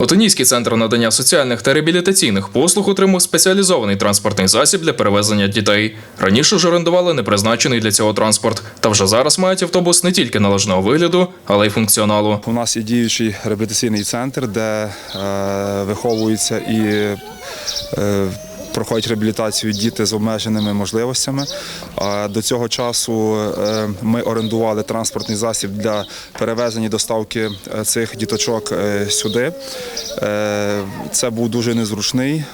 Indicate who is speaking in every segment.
Speaker 1: Отинійський центр надання соціальних та реабілітаційних послуг отримав спеціалізований транспортний засіб для перевезення дітей. Раніше ж орендували непризначений для цього транспорт. Та вже зараз мають автобус не тільки належного вигляду, але й функціоналу.
Speaker 2: У нас є діючий реабілітаційний центр, де е, виховуються і е, проходять реабілітацію діти з обмеженими можливостями. До цього часу е, ми орендували транспортний засіб для перевезення доставки е, цих діточок е, сюди. Це був дуже незручний,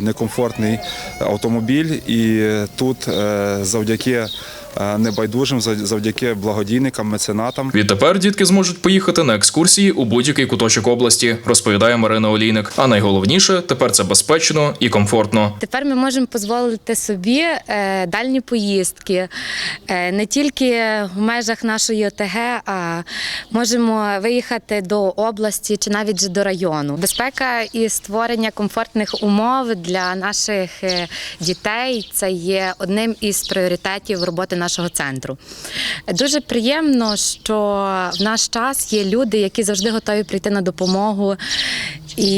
Speaker 2: некомфортний автомобіль, і тут завдяки небайдужим, завдяки благодійникам, меценатам.
Speaker 1: Відтепер дітки зможуть поїхати на екскурсії у будь-який куточок області, розповідає Марина Олійник. А найголовніше тепер це безпечно і комфортно.
Speaker 3: Тепер ми можемо дозволити собі е, дальні поїздки е, не тільки в межах нашої ОТГ, а можемо виїхати до області чи навіть до району. Безпека і створення комфортних умов для наших е, дітей це є одним із пріоритетів роботи нашого центру. Дуже приємно, що в наш час є люди, які завжди готові прийти на допомогу. І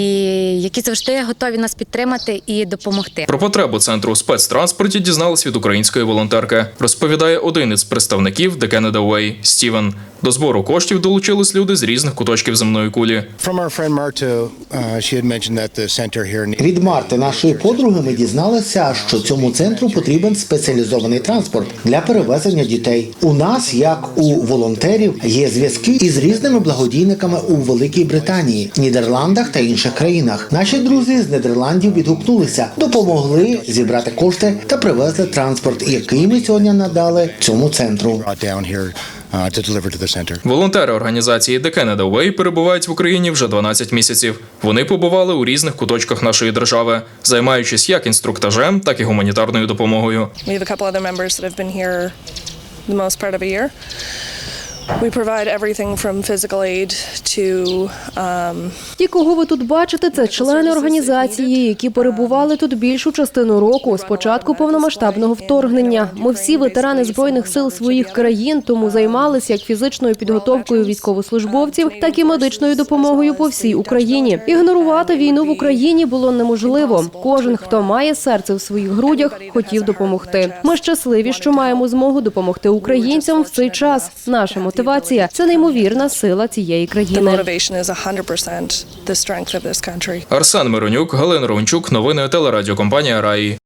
Speaker 3: які завжди готові нас підтримати і допомогти.
Speaker 1: Про потребу центру у спецтранспорті дізналась від української волонтерки. Розповідає один із представників The Canada Way – Стівен. До збору коштів долучились люди з різних куточків земної кулі.
Speaker 4: From our friend Marta, uh, she had mentioned that the center here needs
Speaker 5: Від Марти, нашої подруги, ми дізналися, що цьому центру потрібен спеціалізований транспорт для перевезення дітей. У нас, як у волонтерів, є зв'язки із різними благодійниками у Великій Британії, Нідерландах та інших країнах. Наші друзі з Нідерландів відгукнулися, допомогли зібрати кошти та привезли транспорт, який ми сьогодні надали цьому центру.
Speaker 4: uh.
Speaker 1: Волонтери організації The Canada Way перебувають в Україні вже 12 місяців. Вони побували у різних куточках нашої держави, займаючись як інструктажем, так і гуманітарною допомогою.
Speaker 6: Um,
Speaker 7: Ті, кого ви тут бачите, це члени організації, які перебували тут більшу частину року з початку повномасштабного вторгнення. Ми всі ветерани збройних сил своїх країн, тому займалися як фізичною підготовкою військовослужбовців, так і медичною допомогою по всій Україні. Ігнорувати війну в Україні було неможливо. Кожен, хто має серце в своїх грудях, хотів допомогти. Ми щасливі, що маємо змогу допомогти українцям в цей час. Наша мотивація це неймовірна сила цієї країни.
Speaker 6: Motivation is 100% the strength of this.
Speaker 1: Арсен Миронюк, Галина Ровенчук, новини телерадіокомпанія Раї.